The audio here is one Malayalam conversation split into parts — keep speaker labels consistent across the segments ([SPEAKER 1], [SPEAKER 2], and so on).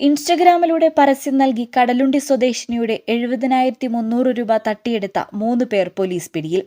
[SPEAKER 1] ഇൻസ്റ്റഗ്രാമിലൂടെ പരസ്യം നൽകി കടലുണ്ടി സ്വദേശിനിയുടെ എഴുപതിനായിരത്തി മുന്നൂറ് രൂപ തട്ടിയെടുത്ത മൂന്ന് പേർ പോലീസ് പിടിയിൽ.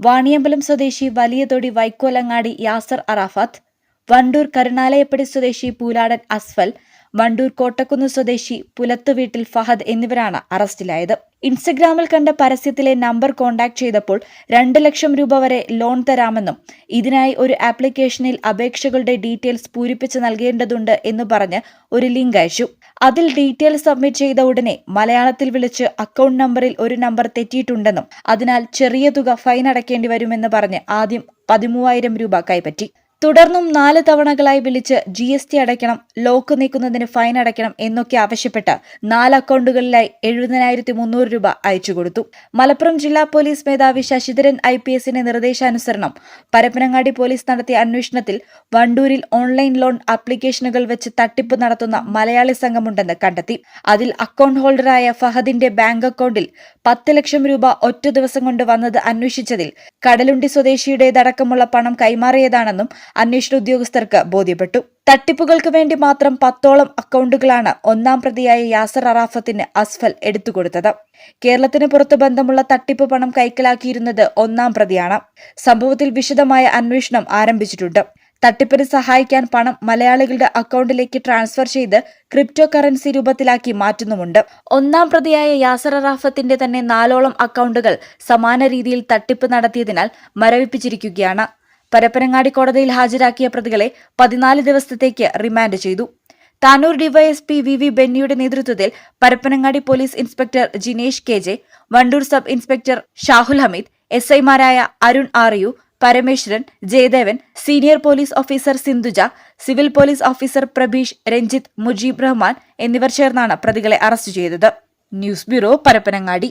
[SPEAKER 1] വാണിയമ്പലം സ്വദേശി വലിയതൊടി വൈക്കോലങ്ങാടി യാസർ അറാഫത്ത് വണ്ടൂർ കരുണാലയപ്പടി സ്വദേശി പൂലാടൻ അസ്ഫൽ വണ്ടൂർ കോട്ടക്കുന്ന് സ്വദേശി പുലത്തുവീട്ടിൽ ഫഹദ് എന്നിവരാണ് അറസ്റ്റിലായത്. ഇൻസ്റ്റഗ്രാമിൽ കണ്ട പരസ്യത്തിലെ നമ്പർ കോൺടാക്ട് ചെയ്തപ്പോൾ രണ്ട് ലക്ഷം രൂപ വരെ ലോൺ തരാമെന്നും ഇതിനായി ഒരു ആപ്ലിക്കേഷനിൽ അപേക്ഷകളുടെ ഡീറ്റെയിൽസ് പൂരിപ്പിച്ച് നൽകേണ്ടതുണ്ട് എന്ന് പറഞ്ഞ് ഒരു ലിങ്ക് അയച്ചു. അതിൽ ഡീറ്റെയിൽസ് സബ്മിറ്റ് ചെയ്ത ഉടനെ മലയാളത്തിൽ വിളിച്ച് അക്കൗണ്ട് നമ്പറിൽ ഒരു നമ്പർ തെറ്റിയിട്ടുണ്ടെന്നും അതിനാൽ ചെറിയ തുക ഫൈൻ അടയ്ക്കേണ്ടി വരുമെന്ന് പറഞ്ഞ് ആദ്യം പതിമൂവായിരം രൂപ കൈപ്പറ്റി. തുടർന്നും നാല് തവണകളായി വിളിച്ച് ജി എസ് ടി അടയ്ക്കണം ലോക്ക് നീക്കുന്നതിന് ഫൈൻ അടയ്ക്കണം എന്നൊക്കെ ആവശ്യപ്പെട്ട് നാല് അക്കൗണ്ടുകളിലായി എഴുപതിനായിരത്തി മുന്നൂറ് രൂപ അയച്ചു കൊടുത്തു. മലപ്പുറം ജില്ലാ പോലീസ് മേധാവി ശശിധരൻ ഐ പി എസിന്റെ നിർദ്ദേശാനുസരണം പരപ്പനങ്ങാടി പോലീസ് നടത്തിയ അന്വേഷണത്തിൽ വണ്ടൂരിൽ ഓൺലൈൻ ലോൺ ആപ്ലിക്കേഷനുകൾ വെച്ച് തട്ടിപ്പ് നടത്തുന്ന മലയാളി സംഘമുണ്ടെന്ന് കണ്ടെത്തി. അതിൽ അക്കൗണ്ട് ഹോൾഡറായ ഫഹദിന്റെ ബാങ്ക് അക്കൗണ്ടിൽ പത്ത് ലക്ഷം രൂപ ഒറ്റ ദിവസം കൊണ്ട് വന്നത് അന്വേഷിച്ചതിൽ കടലുണ്ടി സ്വദേശിയുടേതടക്കമുള്ള പണം കൈമാറിയതാണെന്നും അന്വേഷണ ഉദ്യോഗസ്ഥർക്ക് ബോധ്യപ്പെട്ടു. തട്ടിപ്പുകൾക്ക് വേണ്ടി മാത്രം പത്തോളം അക്കൗണ്ടുകളാണ് ഒന്നാം പ്രതിയായ യാസർ അറാഫത്തിന് അസ്ഫൽ എടുത്തുകൊടുത്തത്. കേരളത്തിന് പുറത്ത് ബന്ധമുള്ള തട്ടിപ്പ് പണം കൈക്കലാക്കിയിരുന്നത് ഒന്നാം പ്രതിയാണ്. സംഭവത്തിൽ വിശദമായ അന്വേഷണം ആരംഭിച്ചിട്ടുണ്ട്. തട്ടിപ്പിന് സഹായിക്കാൻ പണം മലയാളികളുടെ അക്കൗണ്ടിലേക്ക് ട്രാൻസ്ഫർ ചെയ്ത് ക്രിപ്റ്റോ കറൻസി രൂപത്തിലാക്കി മാറ്റുന്നുമുണ്ട്. ഒന്നാം പ്രതിയായ യാസർ അറാഫത്തിന്റെ തന്നെ നാലോളം അക്കൗണ്ടുകൾ സമാന രീതിയിൽ തട്ടിപ്പ് നടത്തിയതിനാൽ മരവിപ്പിച്ചിരിക്കുകയാണ്. പരപ്പനങ്ങാടി കോടതിയിൽ ഹാജരാക്കിയ പ്രതികളെ പതിനാല് ദിവസത്തേക്ക് റിമാൻഡ് ചെയ്തു. താനൂർ ഡിവൈഎസ്പി വി വി ബെന്നിയുടെ നേതൃത്വത്തിൽ Parappanangadi police inspector Jinesh K J Wandoor sub inspector Shahul Hameed S ഐമാരായ Arun ആറിയു Parameswaran Jayadevan senior police officer Sindhuja civil police officer Prabeesh Ranjith Mujeeb Rahman എന്നിവർ ചേർന്നാണ് പ്രതികളെ അറസ്റ്റ് ചെയ്തത്. News bureau Parappanangadi.